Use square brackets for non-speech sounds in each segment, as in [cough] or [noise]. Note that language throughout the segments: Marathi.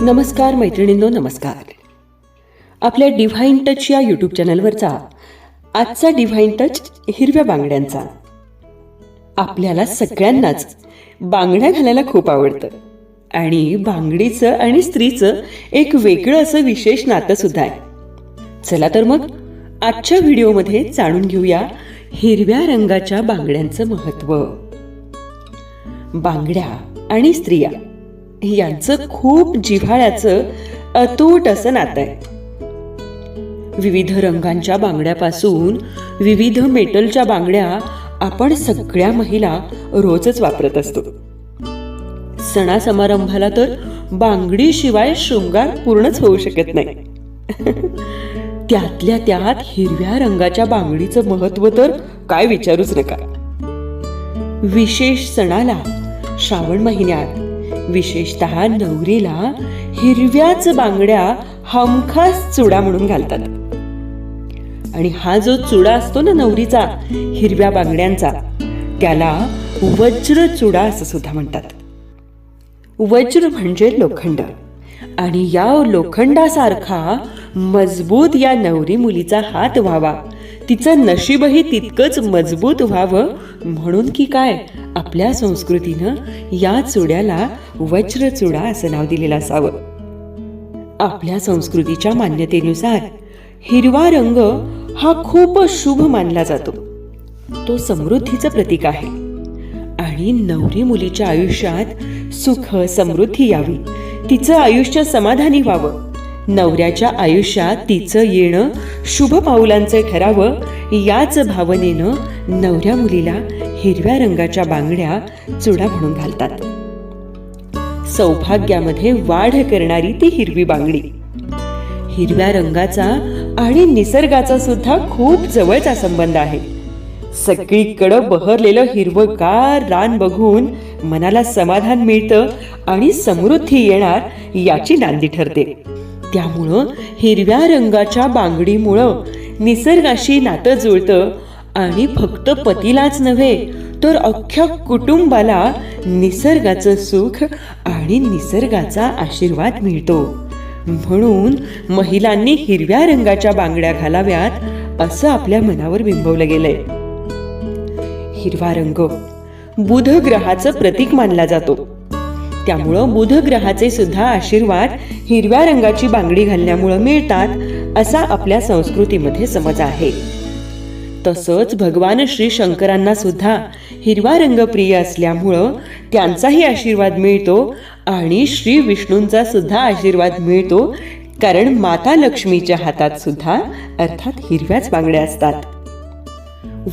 नमस्कार मैत्रिणींनो नमस्कार. आपल्या डिव्हाइन टच या यूट्यूब चॅनलवरचा आजचा डिव्हाइन टच हिरव्या बांगड्यांचा. आपल्याला सगळ्यांनाच बांगड्या घालायला खूप आवडतं. आणि बांगडीचं आणि स्त्रीचं एक वेगळं असं विशेष नातं सुद्धा आहे. चला तर मग आजच्या व्हिडिओमध्ये जाणून घेऊया हिरव्या रंगाच्या बांगड्यांचं महत्त्व. बांगड्या आणि स्त्रिया. यांचं खूप जिव्हाळ्याचं अतूट असं नातं आहे. विविध रंगांच्या बांगड्यापासून विविध मेटलच्या बांगड्या आपण सगळ्या महिला रोजच वापरत असतो. सणा समारंभाला तर बांगडीशिवाय शृंगार पूर्णच होऊ शकत नाही. [laughs] त्यातल्या त्यात हिरव्या रंगाच्या बांगडीचं महत्त्व तर काय विचारूच नका. विशेष सणाला श्रावण महिन्यात विशेषतः नवरीला हिरव्याच बांगड्या हमखास चुडा म्हणून घालतात. आणि हा जो चुडा असतो ना नवरीचा हिरव्या बांगड्यांचा त्याला वज्र चुडा असं सुद्धा म्हणतात. वज्र म्हणजे लोखंड. आणि या लोखंडासारखा मजबूत या नवरी मुलीचा हात व्हावा. तिचं नशीबही तितकंच मजबूत व्हावं म्हणून की काय? आपल्या संस्कृतीनं या चुड्याला वज्रचुडा असं नाव दिलेलं असावं. आपल्या संस्कृतीच्या मान्यतेनुसार हिरवा रंग हा खूप शुभ मानला जातो. तो समृद्धीचं प्रतीक आहे. आणि नवरी मुलीच्या आयुष्यात सुख समृद्धी यावी. तिचं आयुष्य समाधानी व्हावं. नवऱ्याच्या आयुष्यात तिचं येणं शुभ पाऊलांचे ठरावं याच भावनेनं नवऱ्या मुलीला हिरव्या रंगाच्या बांगड्या चुडा म्हणून घालतात. सौभाग्यामध्ये वाढ करणारी ती हिरवी बांगडी. हिरव्या रंगाचा आणि निसर्गाचा सुद्धा खूप जवळचा संबंध आहे. सगळीकडं बहरलेलं हिरवंगार रान बघून मनाला समाधान मिळतं आणि समृद्धी येणार याची नांदी ठरते. त्यामुळं हिरव्या रंगाच्या बांगडीमुळं निसर्गाशी नातं जुळतं आणि फक्त पतीलाच नव्हे तर अख्ख्या कुटुंबाला निसर्गाचं सुख आणि निसर्गाचा आशीर्वाद मिळतो. म्हणून महिलांनी हिरव्या रंगाच्या बांगड्या घालाव्यात असं आपल्या मनावर बिंबवलं गेलंय. हिरवा रंग बुध ग्रहाचं प्रतीक मानला जातो. त्यामुळं बुधग्रहाचे सुद्धा आशीर्वाद हिरव्या रंगाची बांगडी घालण्यामुळं मिळतात असा आपल्या संस्कृतीमध्ये समज आहे. तसंच भगवान श्री शंकरांना सुद्धा हिरवा रंग प्रिय असल्यामुळं त्यांचाही आशीर्वाद मिळतो आणि श्री विष्णूंचा सुद्धा आशीर्वाद मिळतो कारण माता लक्ष्मीच्या हातात सुद्धा अर्थात हिरव्याच बांगड्या असतात.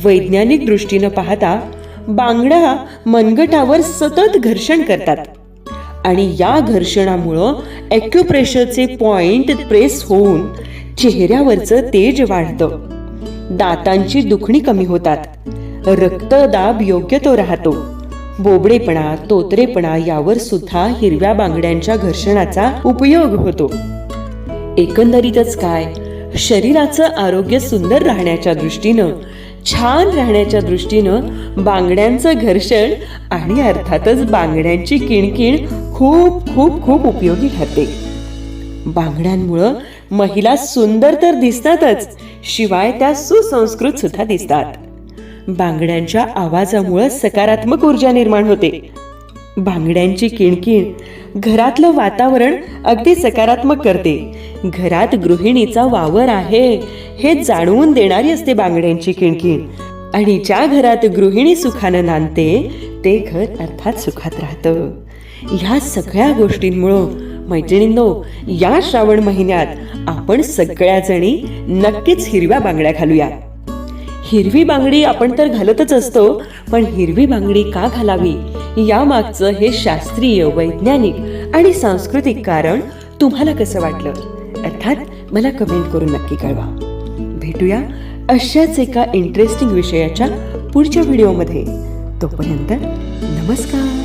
वैज्ञानिक दृष्टीनं पाहता बांगड्या मनगटावर सतत घर्षण करतात. आणि या घर्षणामुळं ॲक्युप्रेशरचे पॉइंट प्रेस होऊन चेहऱ्यावरचं तेज वाढतं. दातांची दुखणी कमी होतात. रक्तदाब योग्य तो राहतो. बोबडेपणा तोतरेपणा यावर सुद्धा हिरव्या बांगड्यांच्या घर्षणाचा उपयोग होतो. एकंदरीतच काय? शरीराचं आरोग्य सुंदर राहण्याच्या दृष्टीनं छान राहण्याच्या दृष्टीनं बांगड्यांचं घर्षण आणि अर्थातच बांगड्यांची किणकिण खूप खूप खूप उपयोगी ठरते. बांगड्यांमुळं महिला सुंदर तर दिसतातच शिवाय त्या सुसंस्कृत सुद्धा दिसतात. बांगड्यांच्या आवाजामुळं सकारात्मक ऊर्जा निर्माण होते. बांगड्यांची किणकिण घरातलं वातावरण अगदी सकारात्मक करते. घरात गृहिणीचा वावर आहे हे जाणवून देणारी असते बांगड्यांची किणकिण. आणि ज्या घरात गृहिणी सुखानं नांदते ते घर अर्थात सुखात राहतं. ह्या सगळ्या गोष्टींमुळं मैत्रिणींनो या श्रावण महिन्यात आपण सगळ्याजणी नक्कीच हिरव्या बांगड्या घालूया. हिरवी बांगडी आपण तर घालतच असतो पण हिरवी बांगडी का घालावी? यामागचं हे शास्त्रीय वैज्ञानिक आणि सांस्कृतिक कारण तुम्हाला कसं वाटलं? अर्थात मला कमेंट करून नक्की कळवा. भेटूया अशाच एका इंटरेस्टिंग विषयाच्या पुढच्या व्हिडिओमध्ये तोपर्यंत नमस्कार!